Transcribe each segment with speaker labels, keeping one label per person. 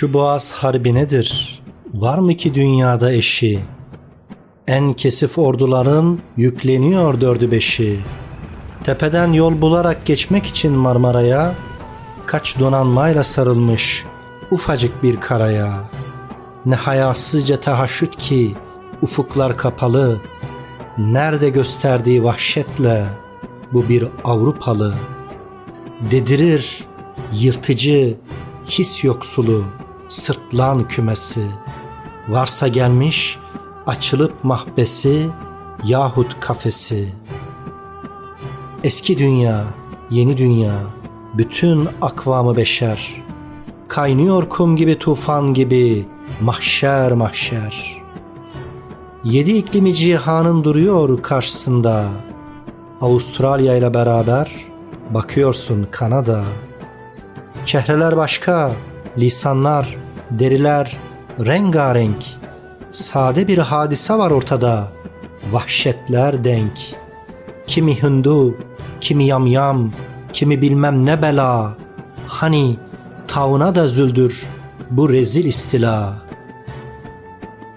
Speaker 1: Şu boğaz harbi nedir? Var mı ki dünyada eşi? En kesif orduların yükleniyor dördü beşi. Tepeden yol bularak geçmek için Marmara'ya kaç donanmayla sarılmış ufacık bir karaya. Ne hayasızca tahaşüt ki ufuklar kapalı. Nerede gösterdiği vahşetle bu bir Avrupalı. Dedirir yırtıcı his yoksulu sırtlan kümesi. Varsa gelmiş açılıp mahbesi yahut kafesi. Eski dünya, yeni dünya, bütün akvamı beşer. Kaynıyor kum gibi tufan gibi, mahşer mahşer. Yedi iklimi cihanın duruyor karşısında. Avustralya ile beraber bakıyorsun Kanada. Çehreler başka, lisanlar, deriler rengarenk. Sade bir hadise var ortada, vahşetler denk. Kimi Hindu, kimi yamyam, kimi bilmem ne bela. Hani tavına da züldür bu rezil istila.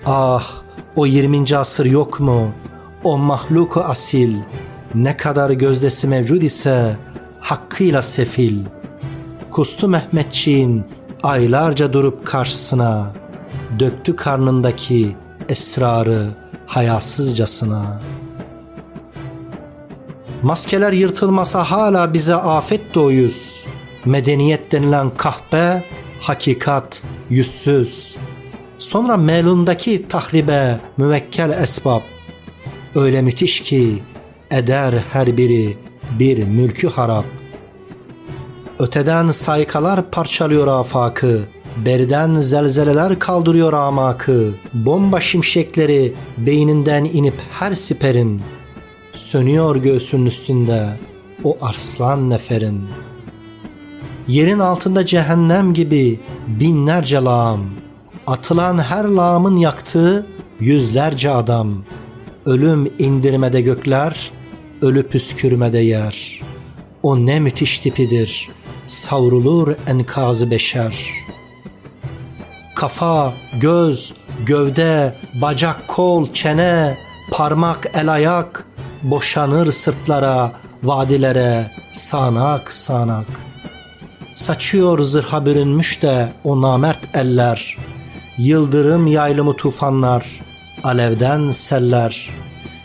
Speaker 1: Ah o 20. asır yok mu? O mahluku asil ne kadar gözdesi mevcud ise hakkıyla sefil. Kustu Mehmetçiğin aylarca durup karşısına döktü karnındaki esrarı hayasızcasına. Maskeler yırtılmasa hala bize afet doğuyuz. Medeniyet denilen kahpe, hakikat yüzsüz. Sonra melundaki tahribe müvekkel esbab. Öyle müthiş ki eder her biri bir mülkü harap. Öteden saykalar parçalıyor afakı, beriden zelzeleler kaldırıyor amakı, bomba şimşekleri beyninden inip her siperin, sönüyor göğsünün üstünde o arslan neferin. Yerin altında cehennem gibi binlerce lağım, atılan her lağımın yaktığı yüzlerce adam, ölüm indirmede gökler, ölü püskürmede yer. O ne müthiş tipidir, savrulur enkazı beşer. Kafa, göz, gövde, bacak, kol, çene, parmak, el ayak boşanır sırtlara, vadilere, sanak sanak. Saçıyor zırha bürünmüş de o namert eller, yıldırım yaylımı tufanlar, alevden seller.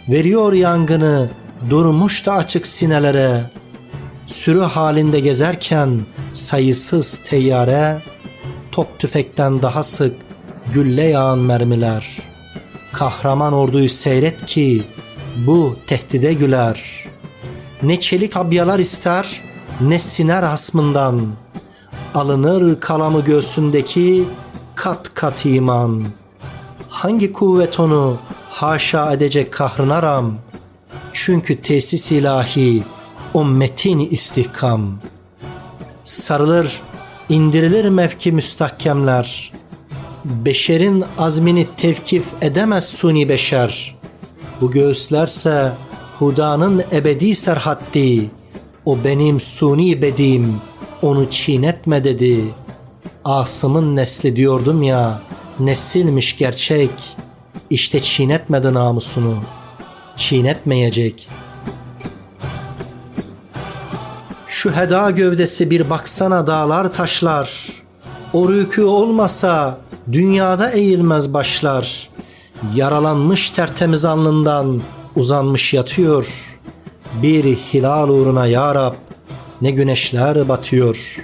Speaker 1: Veriyor yangını, durmuş da açık sinelere, sürü halinde gezerken sayısız teyyare, top tüfekten daha sık gülle yağan mermiler. Kahraman orduyu seyret ki bu tehdide güler. Ne çelik abyalar ister ne siner hasmından. Alınır kalamı göğsündeki kat kat iman. Hangi kuvvet onu haşa edecek kahrına ram? Çünkü tesis ilahi o metin istihkam. Sarılır, indirilir mevki müstahkemler. Beşerin azmini tevkif edemez suni beşer. Bu göğüslerse Huda'nın ebedi serhaddi. O benim suni bedim, onu çiğnetme dedi. Asım'ın nesli diyordum ya, nesilmiş gerçek. İşte çiğnetmedi namusunu, çiğnetmeyecek.'' Şu heda gövdesi bir baksana dağlar taşlar. O rükü olmasa dünyada eğilmez başlar. Yaralanmış tertemiz alnından uzanmış yatıyor. Bir hilal uğruna ya Rab ne güneşler batıyor.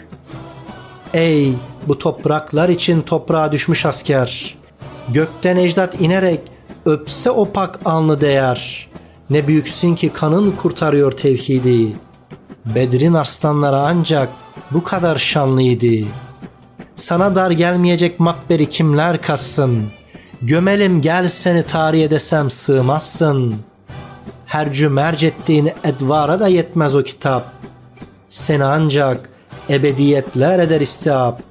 Speaker 1: Ey bu topraklar için toprağa düşmüş asker. Gökten ecdat inerek öpse opak alnı değer. Ne büyüksün ki kanın kurtarıyor tevhidi.'' Bedrin arslanları ancak bu kadar şanlıydı. Sana dar gelmeyecek makberi kimler kassın? Gömelim gel seni tarihe desem sığmazsın. Her cümerc ettiğin edvara da yetmez o kitap. Seni ancak ebediyetler eder istihap.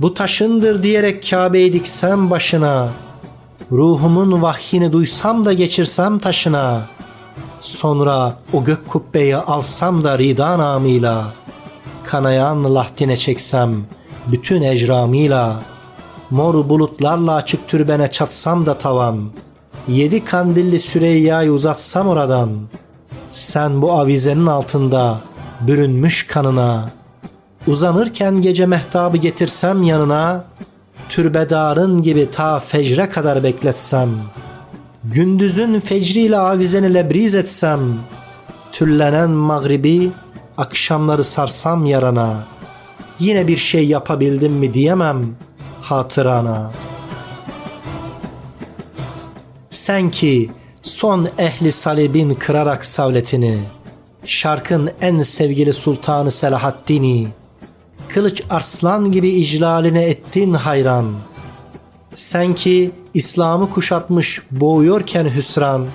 Speaker 1: Bu taşındır diyerek Kabe'yi diksem başına. Ruhumun vahyini duysam da geçirsem taşına.'' Sonra o gök kubbeyi alsam da rida namıyla, kanayan lahtine çeksem bütün ecramıyla, Mor bulutlarla açık türbene çatsam da tavan. Yedi kandilli Süreyya'yı uzatsam oradan. Sen bu avizenin altında bürünmüş kanına. Uzanırken gece mehtabı getirsem yanına. Türbedarın gibi ta fecre kadar bekletsem. Gündüzün fecriyle avizeni lebriz etsem. Tüllenen mağribi akşamları sarsam yarana. Yine bir şey yapabildim mi diyemem hatırana. Sen ki son ehli salibin kırarak savletini, şarkın en sevgili sultanı Selahaddin'i, kılıç arslan gibi iclaline ettin hayran. Sen ki İslam'ı kuşatmış boğuyorken hüsran,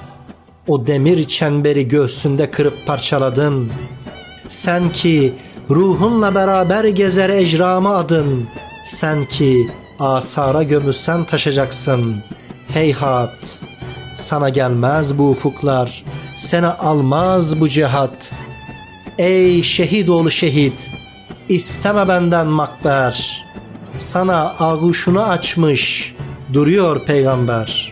Speaker 1: o demir çemberi göğsünde kırıp parçaladın. Sen ki ruhunla beraber gezer ecramı adın. Sen ki asara gömülsen taşacaksın. Heyhat, sana gelmez bu ufuklar, seni almaz bu cihat. Ey şehit oğlu şehit, isteme benden makber. Sana ağuşunu açmış, duruyor peygamber.''